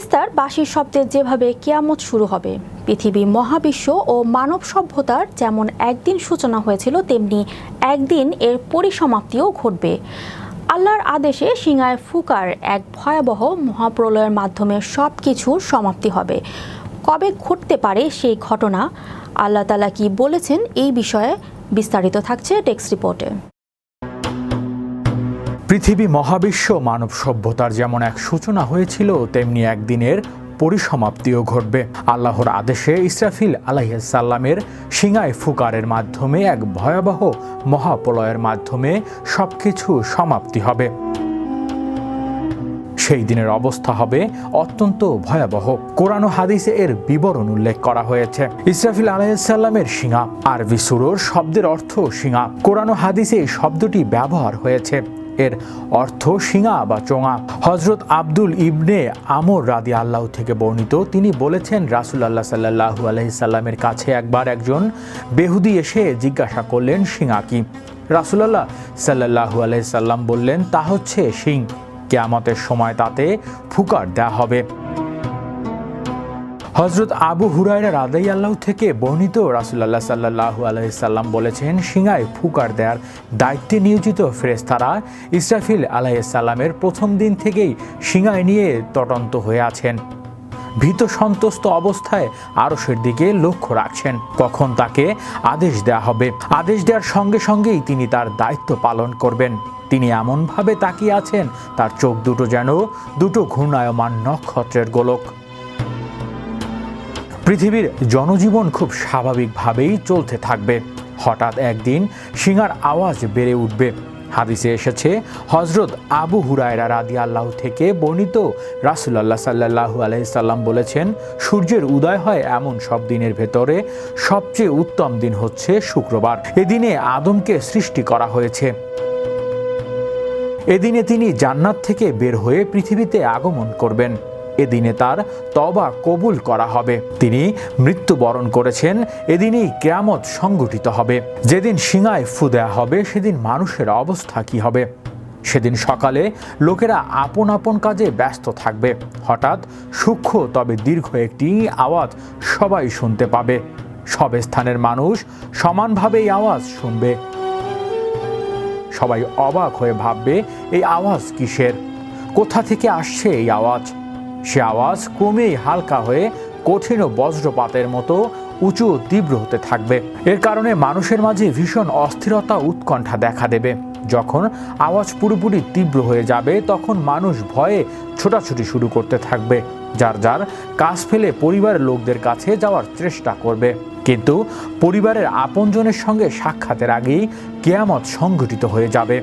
ফেরেস্তার বাঁশির শব্দে যেভাবে কেয়ামত শুরু হবে, পৃথিবী মহাবিশ্ব ও মানব সভ্যতার যেমন একদিন সূচনা হয়েছিল, তেমনি একদিন এর পরিসমাপ্তিও ঘটবে। আল্লাহর আদেশে সিংহায় ফুকার এক ভয়াবহ মহাপ্রলয়ের মাধ্যমে সব কিছুর সমাপ্তি হবে। কবে ঘটতে পারে সেই ঘটনা? আল্লাহ তালা কি বলেছেন? এই বিষয়ে বিস্তারিত থাকছে টেক্সট রিপোর্টে। পৃথিবী মহাবিশ্ব মানব সভ্যতার যেমন এক সূচনা হয়েছিল, তেমনি একদিনের পরিসমাপ্তিও ঘটবে। আল্লাহর আদেশে ইসরাফিল আলাইসাল্লামের সিঙায় ফুকারের মাধ্যমে এক ভয়াবহ মহাপ্রলয়ের মাধ্যমে সবকিছু সমাপ্তি হবে। সেই দিনের অবস্থা হবে অত্যন্ত ভয়াবহ। কোরআন হাদিসে এর বিবরণ উল্লেখ করা হয়েছে। ইসরাফিল আলাইসাল্লামের সিঙা আরবি সুরোর শব্দের অর্থ সিঙা কোরআন হাদিসে এই শব্দটি ব্যবহার হয়েছে। এর অর্থ শিঙা বা চোঙা। হজরত আব্দুল ইবনে আমর রাদি আল্লাহ থেকে বর্ণিত, তিনি বলেছেন রাসুল আল্লাহ সাল্লাহু আলহিসাল্লামের কাছে একবার একজন বেহুদি এসে জিজ্ঞাসা করলেন, শিঙা কি? রাসুলাল্লাহ সাল্লাহু আলহিসাল্লাম বললেন, তা হচ্ছে সিং কেয়ামতের সময় তাতে ফুকার দেয়া হবে। হজরত আবু হুরায়রা রাদাই আল্লাহ থেকে বর্ণিত রাসুলাল্লাহ সাল্লাহু আলহিসাল্লাম বলেছেন, সিংহায় ফুকার দেয়ার দায়িত্বে নিয়োজিত ফেরেস্তারা ইসরাফিল আলাইসাল্লামের প্রথম দিন থেকেই সিংহায় নিয়ে তটন্ত হয়ে আছেন। ভীত সন্তুষ্ট অবস্থায় আরসের দিকে লক্ষ্য রাখছেন। কখন তাকে আদেশ দেয়া হবে? আদেশ দেওয়ার সঙ্গে সঙ্গেই তিনি তার দায়িত্ব পালন করবেন। তিনি এমনভাবে তাকিয়ে আছেন, তার চোখ দুটো যেন দুটো ঘূর্ণায়মান নক্ষত্রের গোলক। পৃথিবীর জনজীবন খুব স্বাভাবিকভাবেই চলতে থাকবে। হঠাৎ একদিন সিঙার আওয়াজ বেড়ে উঠবে। হাদিসে এসেছে হজরত আবু হুরায়রা রাদি আল্লাহ থেকে বর্ণিত রাসুলাল্লাহ সাল্লাহু আলহিসাল্লাম বলেছেন, সূর্যের উদয় হয় এমন সব দিনের ভেতরে, সবচেয়ে উত্তম দিন হচ্ছে শুক্রবার। এদিনে আদমকে সৃষ্টি করা হয়েছে। এদিনে তিনি জান্নাত থেকে বের হয়ে পৃথিবীতে আগমন করবেন। এদিনে তার তবা কবুল করা হবে। তিনি মৃত্যুবরণ করেছেন, এদিনেই কেয়ামত সংগঠিত হবে। যেদিন সিঙায় ফু দেয়া হবে, সেদিন মানুষের অবস্থা কি হবে? সেদিন সকালে লোকেরা আপন আপন কাজে ব্যস্ত থাকবে। হঠাৎ সূক্ষ্ম তবে দীর্ঘ একটি আওয়াজ সবাই শুনতে পাবে। সব স্থানের মানুষ সমানভাবে এই আওয়াজ শুনবে। সবাই অবাক হয়ে ভাববে, এই আওয়াজ কিসের? কোথা থেকে আসছে এই আওয়াজ? সে আওয়াজ ক্রমেই হালকা হয়ে কঠিন ও বজ্রপাতের মতো উঁচু তীব্র হতে থাকবে। এর কারণে মানুষের মাঝে ভীষণ অস্থিরতা উৎকণ্ঠা দেখা দেবে। যখন আওয়াজ পুরোপুরি তীব্র হয়ে যাবে, তখন মানুষ ভয়ে ছোটাছুটি শুরু করতে থাকবে, যার যার কাজ ফেলে পরিবারের লোকদের কাছে যাওয়ার চেষ্টা করবে। কিন্তু পরিবারের আপনজনের সঙ্গে সাক্ষাতের আগেই কেয়ামত সংঘটিত হয়ে যাবে।